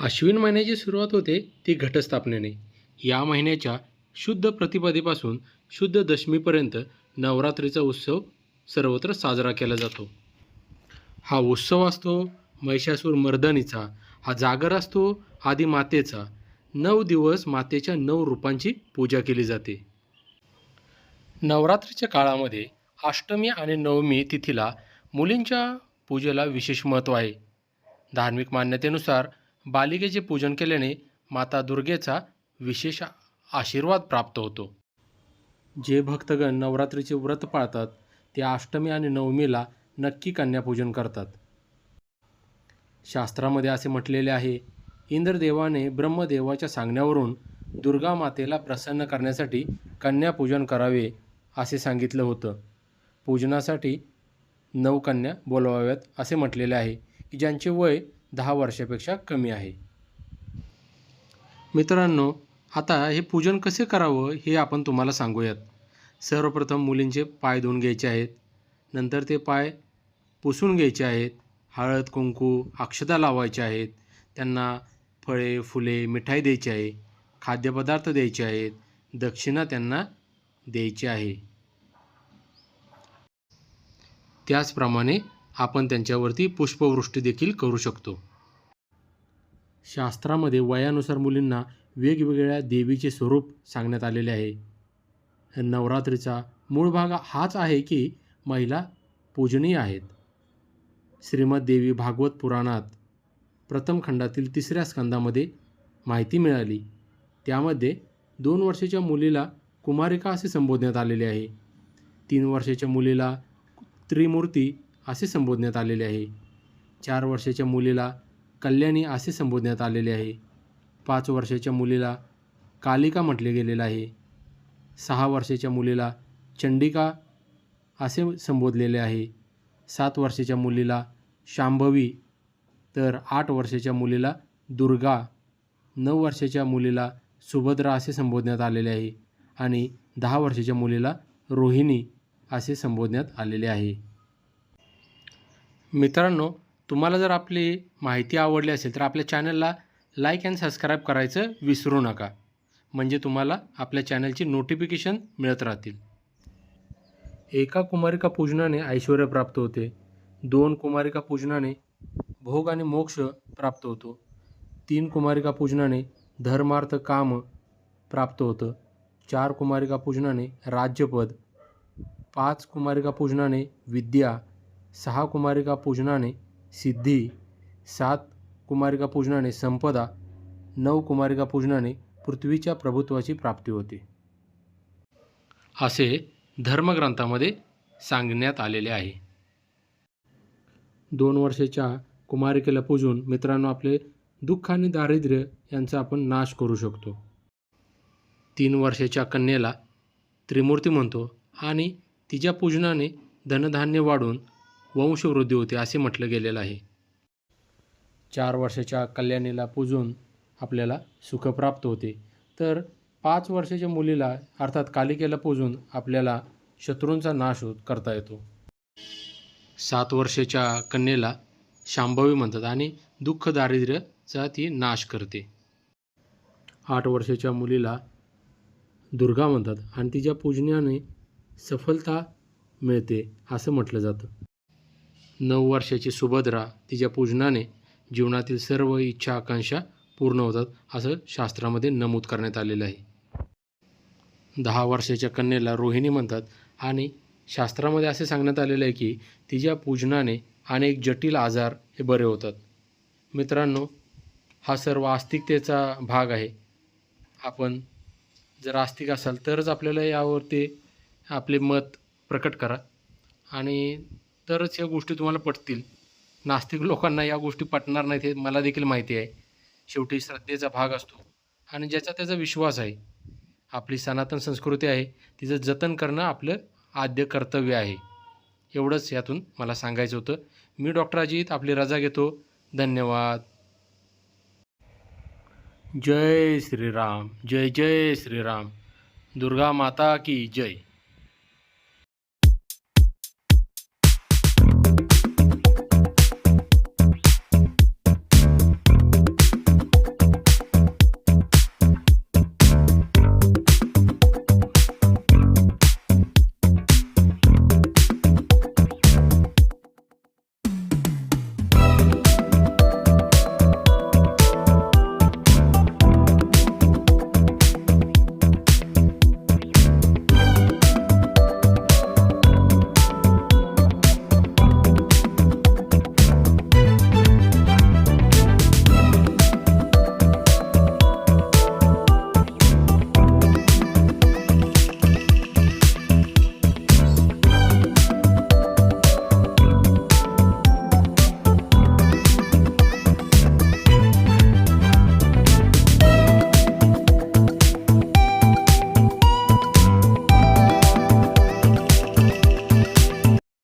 आश्विन महिन्याची सुरुवात होते ती घटस्थापनेने. या महिन्याच्या शुद्ध प्रतिपदेपासून शुद्ध दशमीपर्यंत नवरात्रीचा उत्सव सर्वत्र साजरा केला जातो. हा उत्सव असतो महिषासूर मर्दनीचा हा जागर असतो आदी मातेचा. नऊ दिवस मातेच्या नऊ रूपांची पूजा केली जाते. नवरात्रीच्या काळामध्ये अष्टमी आणि नवमी तिथीला मुलींच्या पूजेला विशेष महत्त्व आहे. धार्मिक मान्यतेनुसार बालिकेचे पूजन केल्याने माता दुर्गेचा विशेष आशीर्वाद प्राप्त होतो. जे भक्तगण नवरात्रीचे व्रत पाळतात ते अष्टमी आणि नवमीला नक्की कन्यापूजन करतात. शास्त्रामध्ये असे म्हटलेले आहे इंद्रदेवाने ब्रह्मदेवाच्या सांगण्यावरून दुर्गा मातेला प्रसन्न करण्यासाठी कन्यापूजन करावे असे सांगितलं होतं. पूजनासाठी नऊ कन्या बोलवाव्यात असे म्हटलेले आहे. की ज्यांचे वय दहा वर्षापेक्षा कमी आहे. मित्रांनो आता हे पूजन कसे करावं हे आपण तुम्हाला सांगूयात. सर्वप्रथम मुलींचे पाय धुवून घ्यायचे आहेत. नंतर ते पाय पुसून घ्यायचे आहेत. हळद कुंकू अक्षता लावायच्या आहेत. त्यांना फळे फुले मिठाई द्यायची आहे. खाद्यपदार्थ द्यायचे आहेत. दक्षिणा त्यांना द्यायची आहे. त्याचप्रमाणे आपण त्यांच्यावरती पुष्पवृष्टी देखील करू शकतो. शास्त्रामध्ये वयानुसार मुलींना वेगवेगळ्या देवीचे स्वरूप सांगण्यात आलेले आहे. नवरात्रीचा मूळ भाग हाच आहे की महिला पूजनीय आहेत. श्रीमद देवी भागवत पुराणात प्रथम खंडातील तिसऱ्या स्कंदामध्ये माहिती मिळाली. त्यामध्ये दोन वर्षाच्या मुलीला कुमारिका असे संबोधण्यात आलेले आहे. तीन वर्षाच्या मुलीला त्रिमूर्ती असे संबोधण्यात आलेले आहे. चार वर्षाच्या मुलीला कल्याणी असे संबोधण्यात आलेले आहे. पाच वर्षाच्या मुलीला कालिका म्हटले गेलेलं आहे. सहा वर्षाच्या मुलीला चंडिका असे संबोधलेले आहे. सात वर्षाच्या मुलीला शांभवी तर आठ वर्षाच्या मुलीला दुर्गा नऊ वर्षाच्या मुलीला सुभद्रा असे संबोधण्यात आलेले आहे आणि दहा वर्षाच्या मुलीला रोहिणी असे संबोधण्यात आलेले आहे. मित्रांनो तुम्हाला जर आपली माहिती आवडली असेल तर आपल्या चॅनलला लाईक अँड सबस्क्राईब करायचं विसरू नका. म्हणजे तुम्हाला आपल्या चॅनलची नोटिफिकेशन मिळत राहतील. एका कुमारिका पूजनाने ऐश्वर प्राप्त होते. दोन कुमारिका पूजनाने भोग आणि मोक्ष प्राप्त होतो. तीन कुमारिका पूजनाने धर्मार्थ काम प्राप्त होतं. चार कुमारिका पूजनाने राज्यपद. पाच कुमारिका पूजनाने विद्या सहा कुमारिका पूजनाने सिद्धी सात कुमारिका पूजनाने संपदा नऊ कुमारिका पूजनाने पृथ्वीच्या प्रभुत्वाची प्राप्ती होते. असे धर्मग्रंथामध्ये सांगण्यात आलेले आहे. दोन वर्षाच्या कुमारिकेला पूजून मित्रांनो आपले दुःख आणि दारिद्र्य यांचा आपण नाश करू शकतो. तीन वर्षाच्या कन्येला त्रिमूर्ती म्हणतो आणि तिच्या पूजनाने धनधान्य वाढून वंशवृद्धी होते असे म्हटलं गेलेलं आहे. चार वर्षाच्या कल्याणीला पूजून आपल्याला सुख प्राप्त होते. तर पाच वर्षाच्या मुलीला अर्थात कालिकेला पूजून आपल्याला शत्रूंचा नाश होत करता येतो. सात वर्षाच्या कन्येला शांभवी म्हणतात आणि दुःख दारिद्र्याचा ती नाश करते. आठ वर्षाच्या मुलीला दुर्गा म्हणतात आणि तिच्या पूजनाने सफलता मिळते असं म्हटलं जातं. नऊ वर्षाची सुभद्रा तिच्या पूजनाने जीवनातील सर्व इच्छा आकांक्षा पूर्ण होतात असं शास्त्रामध्ये नमूद करण्यात आलेलं आहे. दहा वर्षाच्या कन्येला रोहिणी म्हणतात आणि शास्त्रामध्ये असे सांगण्यात आलेलं आहे की तिच्या पूजनाने अनेक जटिल आजार हे बरे होतात. मित्रांनो हा सर्व आस्तिकतेचा भाग आहे. आपण जर आस्तिक असाल तरच आपल्याला यावरती आपले मत प्रकट करा. आणि तरच या गोष्टी तुम्हाला पटतील. नास्तिक लोकांना या गोष्टी पटणार नाहीत हे मला देखील माहिती आहे. शेवटी श्रद्धेचा भाग असतो. आणि ज्याचा त्याचा विश्वास आहे. आपली सनातन संस्कृती आहे तिचं जतन करणं आपलं आद्य कर्तव्य आहे. एवढंच यातून मला सांगायचं होतं. मी डॉक्टर अजित आपली रजा घेतो. धन्यवाद. जय श्रीराम जय जय श्रीराम. दुर्गा माता की जय.